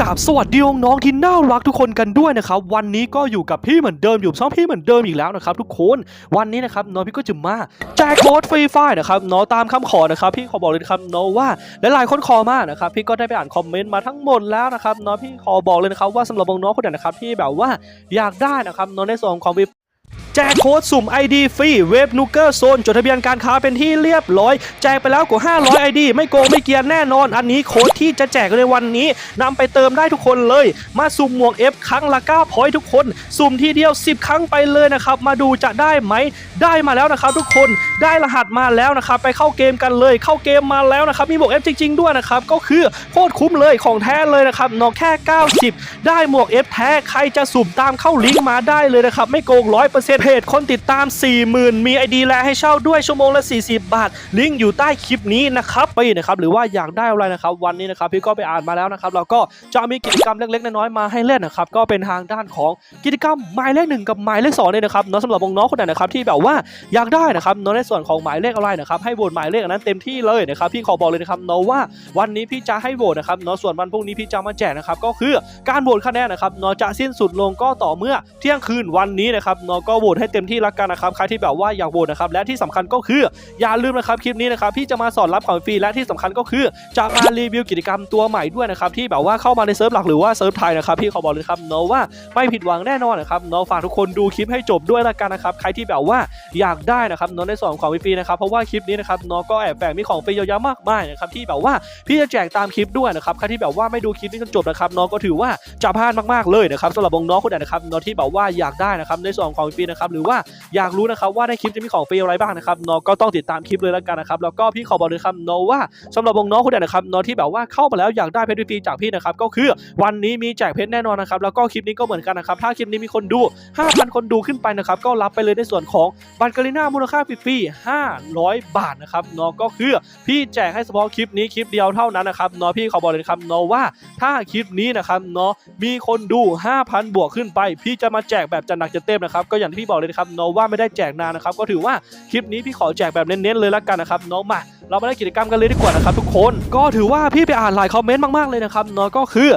กราบสวัสดีน้องๆที่น่ารักทุกคนกันด้วยนะครับวันนี้ก็อยู่กับพี่เหมือนเดิมอยู่ช่องพี่เหมือนเดิมอีกแล้วนะครับทุกคนวันนี้นะครับน้องพี่ก็จะมาแจกโค้ดฟรีไฟนะครับเนาะตามคำขอนะครับพี่ขอบอกเลยครับเนาะว่าหลายๆคนขอมากนะครับพี่ก็ได้ไปอ่านคอมเมนต์มาทั้งหมดแล้วนะครับเนาะพี่ขอบอกเลยนะครับว่าสำหรับน้องคนไหนนะครับที่แบบว่าอยากได้นะครับเนาะในส่วนของ แจกโค้ดสุ่ม ID ฟรีเว็บนูเกอร์โซนจดทะเบียนการค้าเป็นที่เรียบร้อย แจกไปแล้วกว่า 500 ID ไม่โกงไม่เกียนแน่นอน อันนี้โค้ดที่จะแจกในวันนี้นำไปเติมได้ทุกคนเลย มาสุ่มหมวก F ครั้งละ9พอยทุกคน สุ่มทีเดียว 10 ครั้งไปเลยนะครับ มาดูจะได้ไหม ได้มาแล้วนะครับ ทุกคนได้รหัสมาแล้วนะครับ ไปเข้าเกมกันเลย เข้าเกมมาแล้วนะครับ มีหมวก F จริง ๆ ด้วยนะครับ ก็คือโคตรคุ้มเลยของแท้เลยนะครับนอกแค่ 90 ได้หมวก F แท้ใครจะสุ่มตามเข้าลิงก์มาได้เลยนะครับไม่โกง100%เพจคนติดตาม 40,000 มี ID แลให้เช่าด้วยชั่วโมงละ 40 บาท ลิงก์อยู่ใต้คลิปนี้นะครับไปนะครับหรือว่าอยากได้อะไรนะครับวันนี้นะครับพี่ก็ไปอ่านมาแล้วนะครับเราก็จะมีกิจกรรมเล็กๆน้อยๆมาให้เล่นนะครับก็เป็นทางด้านของกิจกรรมหมายเลขหนึ่งกับหมายเลขสองเนี่ยนะครับเนาะสำหรับน้องๆคนไหนนะครับที่แบบว่าอยากได้นะครับเนาะในส่วนของหมายเลขอะไรนะครับให้โหวตหมายเลขนนั้นเต็มที่เลยนะครับพี่ขอบอกเลยนะครับเนาะว่าวันนี้พี่จะให้โหวตนะครับเนาะส่วนวันพรุ่งนี้พี่จะมาแจกนะครับก็คือการโหวตคะแนนนะครับเนาะจะสิ้นสุดลงก็ต่อเมื่อเที่ยงคืนวันนี้นะครับเนาะก็โหวตให้เต็มที่ละกันนะครับใครที่แบบว่าอยากโหวตนะครับและที่สำคัญก็คืออย่าลืมนะครับคลิปนี้นะครับพี่จะมาสอนรับของฟรีและที่สำคัญก็คือจะมารีวิวกิจกรรมตัวใหม่ด้วยนะครับที่แบบว่าเข้ามาในเซิร์ฟหลักหรือว่าเซิร์ฟไทยนะครับพี่ขอบอกเลยครับเนาะว่าไม่ผิดหวังแน่นอนนะครับเนาะฝากทุกคนดูคลิปให้จบด้วยละกันนะครับใครที่แบบว่าอยากได้นะครับเนาะในส่วนของฟรีนะครับเพราะว่าคลิปนี้นะครับเนาะก็แอบแฝงมีของฟรีเยอะแยะมากมายนะครับที่แบบว่าพี่จะแจกตามคลิปด้วยนะครับใครที่แบบว่าไม่ดูคลิปนี้จนจบนะครับเนาะก็ถือว่าจะพลาดมากๆเลยนะครับสำหรับน้องคนไหนนะครับเนาะที่แบบว่าอยากได้นะครับในส่วนของฟรีนะครับหรือว่าอยากรู้นะครับว่าในคลิปจะมีของฟรีอะไรบ้างนะครับเนาะก็ต้องติดตามคลิปเลยและกันนะครับแล้วก็พี่ขอบอกเลยครับเนาะว่าสำหรับวงน้องคนไหนนะครับเนาะที่แบบว่าเข้ามาแล้วอยากได้เพชรฟรีจากพี่นะครับก็คือวันนี้มีแจกเพชรแน่นอนนะครับแล้วก็คลิปนี้ก็เหมือนกันนะครับถ้าคลิปนี้มีคนดู 5,000 คนดูขึ้นไปนะครับก็รับไปเลยในส่วนของบัตรกาลิน่ามูลค่าฟรี500 บาทนะครับเนาะก็คือพี่แจกให้เฉพาะคลิปนี้คลิปเดียวเท่านั้นนะครับเนาะพี่ขอบอกเลยครับเนาะว่าถ้าคลิปนี้นะครับนาะมีคนดู 5,000 บวกขึ้นไป พี่จะมาแจกแบบจัดหนักจัดเต็มนะครับก็อย่างที่พี่บอกเลยนะครับเนาะว่าไม่ได้แจกนานนะครับก็ถือว่าคลิปนี้พี่ขอแจกแบบเน้นๆเลยละกันนะครับน้องมาเรามาเล่นกิจกรรมกันเลยดีกว่านะครับทุกคนก็ถือว่าพี่ไปอ่านหลายคอมเมนต์มากๆเลยนะครับเนาะก็คือ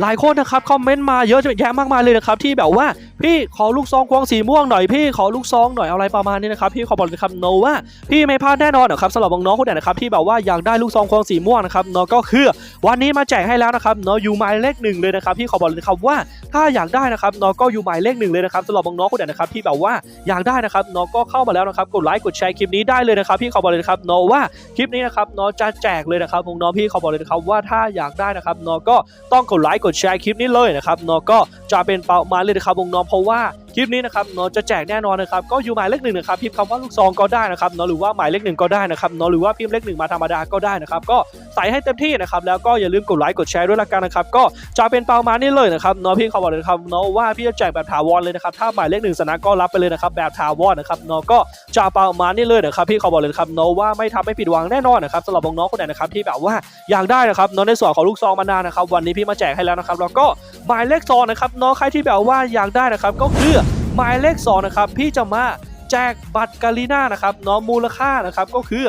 หลายคนนะครับคอมเมนต์มาเยอะแยะมากมายเลยนะครับที่แบบว่าพี่ขอลูกซองควงสีม่วงหน่อยพี่ขอลูกซองหน่อยอะไรประมาณนี้นะครับพี่ขอบอกเลยครับโนว่าพี่ไม่พลาดแน่นอนนะครับสำหรับน้องๆคนไหนนะครับที่แบบว่าอยากได้ลูกซองควงสีม่วงนะครับเนาะก็คือ วันนี้มาแจกให้แล้วนะครับเนาะอยู่หมายเลขหนึ่งเลยนะครับพี่ขอบอกเลยครับว่าถ้าอยากได้นะครับเนาะก็อยู่หมายเลขหนึ่งเลยนะครับสำหรับน้องๆคนไหนนะครับที่แบบว่าอยากได้นะครับเนาะก็เข้ามาแล้วนะครับกดไลค์กดแชร์คลิปนี้ได้เลยนะครับพี่ขอบอกเลยครับเนาะว่าคลิปนี้นะครับเนาะจะแจกเลยนะครับน้องๆพี่ขอบอกเลยครับว่าถ้าอยากได้นะครับเนาะก็ต้องกดไลค์กดแชร์คลิปนี้เลยนะครับเนาะก็จะเป็นเป้าหมายเลยนะครับน้องเพราะว่า คลิปนี้นะครับเนาะจะแจกแน่นอนนะครับก็อยู่หมายเลขหนึ่งนะครับพิมพ์คำว่าลูกซองก็ได้นะครับเนาะหรือว่าหมายเลขหนึ่งก็ได้นะครับเนาะหรือว่าพิมพ์เลขหนึ่งมาธรรมดาก็ได้นะครับก็ใส่ให้เต็มที่นะครับแล้วก็อย่าลืมกดไลค์กดแชร์ด้วยละกันนะครับก็จะเป็นเป้ามานี้เลยนะครับเนาะพี่ขอบอกเลยครับเนาะว่าพี่จะแจกแบบถาวรเลยนะครับถ้าหมายเลขหนึ่งชนะก็รับไปเลยนะครับแบบถาวรนะครับเนาะก็จะเป้ามานี้เลยนะครับพี่ขอบอกเลยครับเนาะว่าไม่ทำให้ผิดหวังแน่นอนนะครับสำหรับน้องๆคนไหนนะครับที่แบบว่าอยากได้นะครับเนาะในส่วนของลูกซองมานานนะครับวันนี้พี่มาแจกให้แล้วนะครับแล้วก็ หมายเลขสองนะครับน้องใครที่แบบว่าอยากได้นะครับก็คือหมายเลขสองนะครับพี่จะมาแจกบัตรกาลีน่านะครับเนาะมูลค่านะครับก็คือ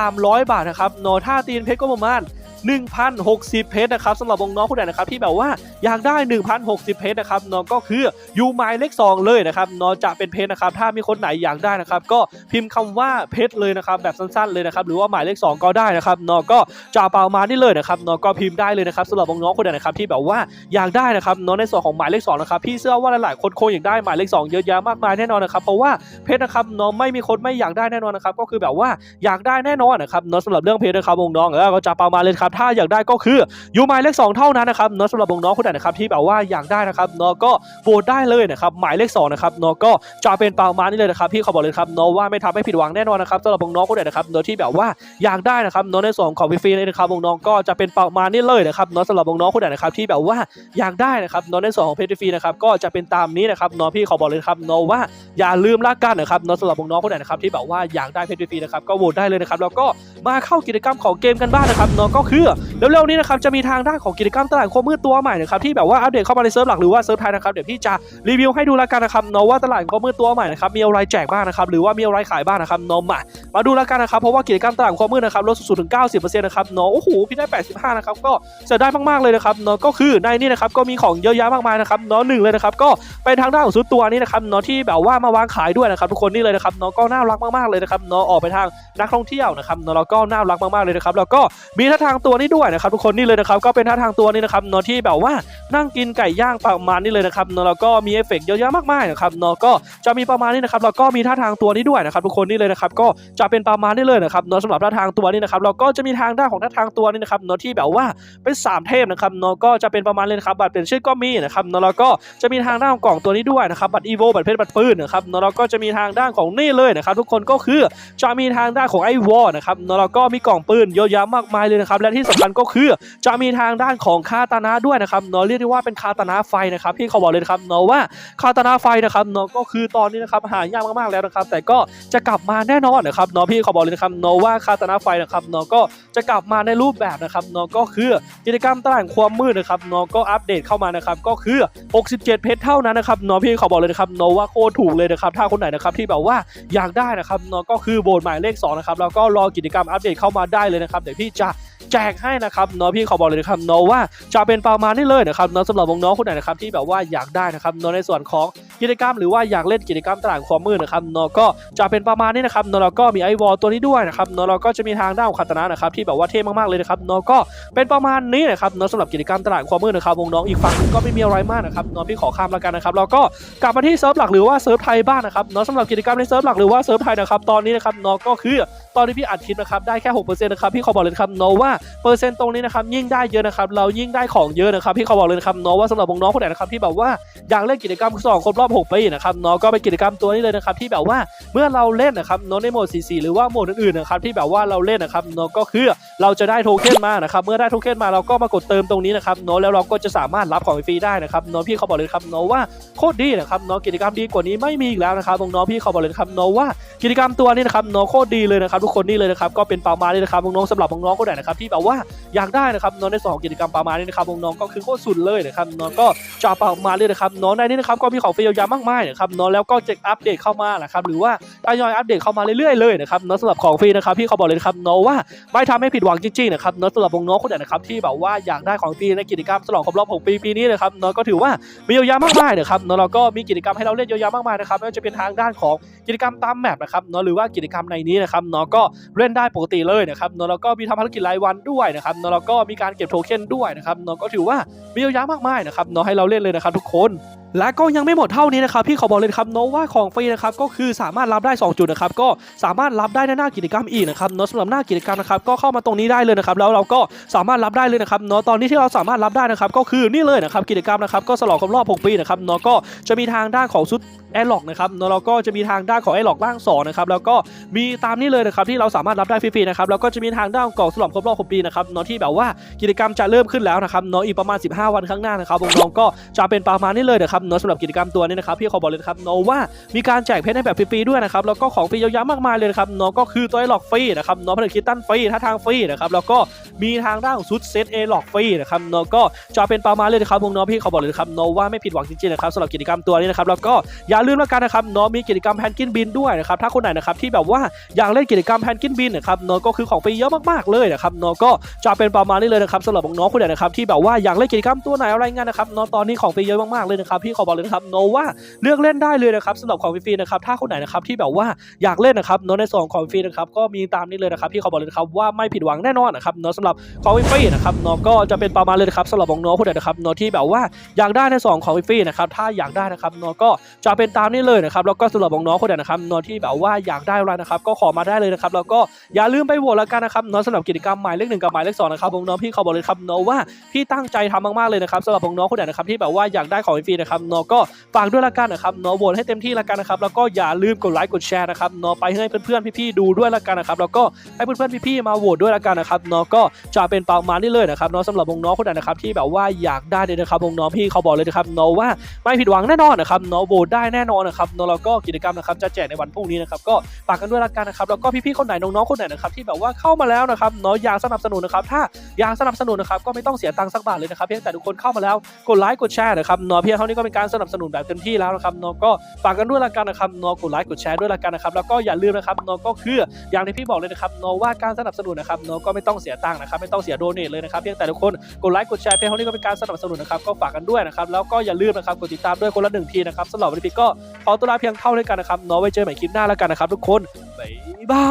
300 บาทนะครับเนาะถ้าตีนเพชรก็ประมาณ 1,060 เพชรนะครับสำหรับน้องๆคนไหนนะครับที่แบบว่าอยากได้ 1,060 เพชรนะครับเนาะก็คืออยู่หมายเลข2เลยนะครับเนาะจะเป็นเพชรนะครับถ้ามีคนไหนอยากได้นะครับก็พิมพ์คำว่าเพชรเลยนะครับแบบสั้นๆเลยนะครับหรือว่าหมายเลข 2 ก็ได้นะครับเนาะก็จะเปล่ามานี่เลยนะครับเนาะก็พิมพ์ได้เลยนะครับสำหรับน้องๆคนไหนนะครับที่แบบว่าอยากได้นะครับเนาะในส่วนของหมายเลข2นะครับพี่เชื่อว่าหลายๆคนคงอยากได้หมายเลข 2 เยอะแยะมากมายแน่นอนนะครับเพราะว่าเพชรนะครับเนาะไม่มีคนไม่อยากได้แน่นอนนะครับก็คือแบบว่าอยากได้แน่นอนนะครับเนาะสำหรับเรื่องเพชรนะครับน้องเออก็จะเปล่ามาเลยครับถ้าอยากได้ก็คืออยู่หมายเลข2เท่านั้นนะครับเนาะสำหรับน้องๆคนไหนนะครับที่แบบว่าอยากได้นะครับเนาะก็โหวตได้เลยนะครับหมายเลข2นะครับเนาะก็จะเป็นเปล่ามานี่เลยนะครับพี่ขอบอกเลยครับเนาะว่าไม่ทำให้ผิดหวังแน่นอนนะครับสำหรับน้องคนไหนนะครับเนาะที่แบบว่าอยากได้นะครับเนาะในส่วนของฟรีๆเลยนะครับน้องก็จะเป็นเปล่ามานี่เลยนะครับเนาะสำหรับน้องคนไหนนะครับที่แบบว่าอยากได้นะครับเนาะในส่วนของเพจฟรีนะครับก็จะเป็นตามนี้นะครับเนาะพี่ขอบอกเลยครับเนาะว่าอย่าลืมละกันนะครับเนาะสำหรับน้องคนไหนนะครับที่แบบว่าอยากได้เพจฟรีนะครับก็โหวตได้เลยนะครับแล้วก็มาเข้ากิจกรรมของเกมกันบ้างนะครับเนาะก็คือคือเร็วๆนี้นะครับจะมีทางด้านของกิจกรรมตลาดความมืดตัวใหม่นะครับที่แบบว่าอัปเดตเข้ามาในเซิร์ฟหลักหรือว่าเซิร์ฟไทยนะครับเดี๋ยวพี่จะรีวิวให้ดูแล้วกันนะครับเนาะว่าตลาดความมืดตัวใหม่นะครับมีอะไรแจกบ้างนะครับหรือว่ามีอะไรขายบ้างนะครับเนาะมามาดูแล้วกันนะครับเพราะว่ากิจกรรมตลาดความมืดนะครับลดสูงสุดถึง 90%นะครับเนาะโอ้โหพี่ได้ 85 นะครับก็เสียดายมากๆเลยนะครับเนาะก็คือในนี่นะครับก็มีของเยอะแยะมากมายนะครับเนาะหนึ่งเลยนะครับก็เป็นทางด้านของซุดตัวนี้นะครับเนาะที่แบบว่ามาวางขายด้วยนะครับทุกคนนี่เลยนะครับเนาะก็น่ารักมากๆเลยนะครับเนาะออกไปทางนักท่องเที่ยวนะครับเนาะแล้วก็น่ารักมากๆเลยนะครับแล้วก็มีท่าทางตัวนี้ด้วยนะครับทุกคนนี่เลยนะครับก็เป็นท่าทางตัวนี้นะครับเนาะที่แบบว่านั่งกินไก่ย่างประมาณนี้เลยนะครับเนาะแล้วก็มีเอฟเฟกต์เยอะแยะมากมายนะครับเนาะก็จะมีประมาณนี้นะครับแล้วก็มีท่าทางตัวนี้ด้วยนะครับทุกคนนี่เลยนะครับก็จะเป็นประมาณนี้เลยนะครับเนาะสำหรับท่าทางตัวนี้นะครับแล้วก็จะมีทางด้านของท่าทางตัวนี้นะครับเนาะที่แบบว่าเป็นสามเทพนะครับเนาะก็จะเป็นประมาณเลยนะครับบัตรเปลี่ยนชื่อก็มีนะครับเนาะแล้วก็จะมีทางด้านของกล่องตัวนี้ด้วยนะครับบัตรอีโวบัตรเพชรบัตรปืนนะครับเนาะแล้วก็จะมีทางด้านของนี่เลยนะครับทุกคนก็คือจะมีทางด้านของไอวอนะครับเนาะแล้วก็มีกล่องปืนเยอะแยะมากมายเลยนะครับและที่สำคัญก็คือจะมีทางด้านของคาตานะด้วยนะครับเนาะเรียกได้ว่าเป็นคาตานะไฟนะครับพี่เขาบอกเลยนะครับเนาะว่าคาตานะไฟนะครับเนาะก็คือตอนนี้นะครับหายากมากๆแล้วนะครับ แต่ก็จะกลับมาแน่นอนนะครับเนาะพี่เขาบอกเลยนะครับเนาะว่าคาตานะไฟนะครับเนาะก็จะกลับมาในรูปแบบนะครับเนาะก็คือกิจกรรมตลาดความมืดนะครับเนาะก็อัปเดตเข้ามานะครับก็คือ 67 เพชรเท่านั้นนะครับเนาะพี่เขาบอกเลยนะครับเนาะว่าโคตรถูกเลยนะครับถ้าคนไหนนะครับที่แบบว่าอยากได้นะครับเนาะก็คือโบนหมายเลข2นะครับแล้วก็รอกิจกรรมอัปเดตเข้ามาได้เลยนะครับเดี๋ยวพี่จะ แจกให้นะครับเนาะพี่ขอบอกเลยนะครับเนาะว่าจะเป็นประมาณนี้เลยนะครับเนาะสำหรับน้องๆคนไหนนะครับที่แบบว่าอยากได้นะครับเนาะในส่วนของ กิจกรรมหรือว่าอยากเล่นกิจกรรมตลาดความมืดนะครับเนาะก็จะเป็นประมาณนี้นะครับเนาะแล้วก็มีไอวอลตัวนี้ด้วยนะครับเนาะแล้วก็จะมีทางด้านของคาตานะนะครับที่แบบว่าเท่มากๆเลยนะครับเนาะก็เป็นประมาณนี้นะครับเนาะสำหรับกิจกรรมตลาดความมืดนะครับวงน้องอีกฝั่งก็ไม่มีอะไรมากนะครับเนาะพี่ขอข้ามแล้วกันนะครับแล้วก็กลับมาที่เซิร์ฟหลักหรือว่าเซิร์ฟไทยบ้างนะครับเนาะสำหรับกิจกรรมในเซิร์ฟหลักหรือว่าเซิร์ฟไทยนะครับตอนนี้นะครับเนาะก็คือตอนที่พี่อัดคลิปนะครับได้แค่6%นะครับพี่ขอบอกเลยครับเนาะว่าเปอร์เซ็นต์ตรงนี้นะครับยิ่งได้เยอะนะครับเรายิ่งได้ของเยอะนะครับพี่ขอบอกเลยครับเนาะว่าสำหรับน้องคนไหนนะครับที่แบบว่าอยากเล่นกิจกรรมสองครบรอบ6ปีนะครับเนาะก็เป็นกิจกรรมตัวนี้เลยนะครับที่แบบว่าเมื่อเราเล่นนะครับเนาะในโหมด 4 4 หรือว่าโหมดอื่นๆนะครับที่แบบว่าเราเล่นนะครับเนาะก็คือเราจะได้โทเค็นมานะครับเมื่อได้โทเค็นมาเราก็มากดเติมตรงนี้นะครับเนาะแล้วเราก็จะสามารถรับของฟรีได้นะครับเนาะพี่เขาบอกเลยครับเนาะว่าโคตรดีนะครับเนาะกิจกรรมดีกว่านี้ไม่มีอีกแล้วนะครับน้องพี่เขาบอกเลยครับเนาะว่ากิจกรรมตัวนี้นะครับเนาะโคตรดีเลยนะครับทุกคนนี่เลยนะครับก็เป็นประมาณนี้นะครับน้องๆสำหรับน้องๆคนไหนนะครับที่แบบว่าอยากได้นะครับเนาะในส่วนของกิจกรรมประมาณนี้นะครับน้องก็คือโคตรสุดเลยนะครับเนาะก็จะประมาณนี้นะครับเนาะในนี้นะครับก็มีของฟรีเยอะมากมายนะครับเนาะแล้วก็จะอัปเดตเข้ามานะครับหรือว่าทยอยอัปเดตเข้ามาเรื่อยๆเลยนะครับเนาะสำหรับของฟรีนะครับพี่เขาบอกเลยนะครับเนาะว่าไม่ทำให้ผิดหวังจริงๆนะครับเนาะสำหรับวงน้องคนไหนนะครับที่แบบว่าอยากได้ของฟรีในกิจกรรมฉลองครบรอบ6ปีปีนี้นะครับเนาะก็ถือว่ามีเยอะแยะมากมายนะครับเนาะแล้วก็มีกิจกรรมให้เราเล่นเยอะแยะมากมายนะครับไม่ว่าจะเป็นทางด้านของกิจกรรมตามแมปนะครับเนาะหรือว่ากิจกรรมในนี้นะครับเนาะก็เล่นได้ปกติเลยนะครับเนาะแล้วก็มีทำภารกิจรายวันด้วยนะครับเนาะแล้วก็มีการเก็บโทเค็นด้วยนะครับเนาะก็ถือว่ามีเยอะแยะมากมายนะครับเนาะให้เราเล่นเลยนะครับทุกคนและก็ยังไม่หมดเท่านี้นะครับพี่ขอบอกเลยครับเนาะว่าของฟรีนะครับก็คือสามารถรับได้ 2 จุดนะครับก็สามารถรับได้ในหน้ากิจกรรมอีกนะครับเนาะสำหรับหน้ากิจกรรมนะครับก็เข้ามาตรงนี้ได้เลยนะครับแล้วเราก็สามารถรับได้เลยนะครับเนาะตอนนี้ที่เราสามารถรับได้นะครับก็คือนี่เลยนะครับกิจกรรมนะครับก็ฉลองครบรอบ 6 ปีนะครับเนาะก็จะมีทางด้านของชุดแอร์ล็อกนะครับเนาะแล้วก็จะมีทางด้านของแอร์ล็อกร่างสองนะครับแล้วก็มีตามนี้เลยนะครับที่เราสามารถรับได้ฟรีๆนะครับแล้วก็จะมีทางด้านกล่องฉลองครบรอบ6ปีนะครับเนาะที่แบบว่ากิจกรรมจะเริ่มขึ้นแล้วนะครับเนาะอีกประมาณ 15 วันข้างหน้านะครับน้องก็จะเป็นประมาณนี้เลยนะครับเนาะสำหรับกิจกรรมตัวนี้นะครับพี่ขอบอกเลยนะครับเนาะว่ามีการแจกเพชรให้แบบฟรีๆด้วยนะครับแล้วก็ของฟรีเยอะแยะมากมายเลยนะครับเนาะก็คือตัวไอ้หลอกฟรีนะครับเนาะผลิตคิตตันฟรีท่าทางฟรีนะครับแล้วก็มีทางด้านชุดเซตเอหลอกฟรีนะครับเนาะก็จะเป็นประมาณเลยนะครับน้องพี่ขอบอกเลยนะครับเนาะว่าไม่ผิดหวังจริงๆนะครับสำหรับกิจกรรมตัวนี้นะครับแล้วก็อย่าลืมแล้วกันนะครับเนาะมีกิจกรรมแพนกินบินด้วยนะครับถ้าคนไหนนะครับที่แบบว่าอยากเล่นกิจกรรมแพนกินบินนะครับเนาะก็คือของฟรีเยอะมากๆเลยนะครับเนาะก็จะเป็นประมาณนี้เลยนะครับสำหรับน้องคนไหนนะครับที่แบบว่าอยากเล่นกิจกรรมตัวไหนอะไรเงี้ยนะครับเนาะตอนนี้ของฟรีเยอะมากๆเลยนะครับพี่ขอบอกเลยนะครับเนาะว่าเลือกเล่นได้เลยนะครับสำหรับของฟรีนะครับถ้าคนไหนนะครับที่แบบว่าอยากเล่นนะครับเนาะในส่วนของฟรีนะครับก็มีตามนี้เลยนะครับพี่เขาบอกเลยนะครับว่าไม่ผิดหวังแน่นอนนะครับเนาะสำหรับของฟรีนะครับเนาะก็จะเป็นประมาณเลยนะครับสำหรับน้องๆคนไหนนะครับเนาะที่แบบว่าอยากได้ในส่วนของฟรีนะครับถ้าอยากได้นะครับเนาะก็จะเป็นตามนี้เลยนะครับแล้วก็สำหรับน้องๆคนไหนนะครับเนาะที่แบบว่าอยากได้อะไรนะครับก็ขอมาได้เลยนะครับแล้วก็อย่าลืมไปโหวตแล้วกันนะครับเนาะสำหรับกิจกรรมหมายเลขหนึ่งกับหมายเลขสองนะครับน้องๆพี่เขาบอกเลยครับเนาะว่าพี่ตั้งใจทำมากๆเลยนะครับสำหรับน้องคนไหนนะครับที่แบบว่าอยากได้ของฟรีนะครับเนาะก็ฝากากด้วยละกันนะครับเนาะโหวตให้เต็มที่ละกันนะครับแล้วก็อย่าลืมกดไลค์กดแชร์นะครับเนาะไปให้เพื่อนๆพี่ๆดูด้วยละกันนะครับแล้วก็ให้เพื่อนๆพี่ๆมาโหวตด้วยละกันนะครับเนาะก็จะเป็นประมาณนี้เลยนะครับเนาะสำหรับวงน้องคนไหนนะครับที่แบบว่าอยากได้เลยนะครับวงน้องพี่เขาบอกเลยนะครับเนาะว่าไม่ผิดหวังแน่นอนนะครับเนาะโหวตได้แน่นอนนะครับเนาะแล้วก็กิจกรรมนะครับจะแจกในวันพรุ่งนี้นะครับก็ฝากกันด้วยละกันนะครับแล้วก็พี่ๆคนไหนน้องๆคนไหนนะครับที่แบบว่าเข้ามาแล้วนะครับเนาะอยากสนับสนุนนะครับถ้าอยากสนับสนุนนะครับก็ไม่ต้องเสียตังค์สักบาทเลยนะครับเพียงแต่ทุกคนเข้ามาแล้วกดไลค์กดแชร์นะครับเนาะเพียงเท่านี้ก็เป็นการสนับสนุนแบบเต็มที่แล้วนะครับเนาะก็ฝากกันด้วยละกันนะครับเนาะกดไลค์กดแชร์ด้วยละกันนะครับแล้วก็อย่าลืมนะครับเนาะก็คืออย่างที่พี่บอกเลยนะครับเนาะว่าการสนับสนุนนะครับเนาะก็ไม่ต้องเสียตังค์นะครับไม่ต้องเสียโดเนทเลยนะครับเพียงแต่ทุกคนกดไลค์กดแชร์เพียงเท่านี้ก็เป็นการสนับสนุนนะครับก็ฝากกันด้วยนะครับแล้วก็อย่าลืมนะครับกดติดตามด้วยคนละหนึ่งทีนะครับสำหรับวันนี้พี่ก็ขอตัวลาเพียงเท่านี้กันนะครับเนาะไว้เจอใหม่คลิปหน้าแล้วกันนะครับทุกคนบ๊ายบา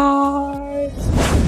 ย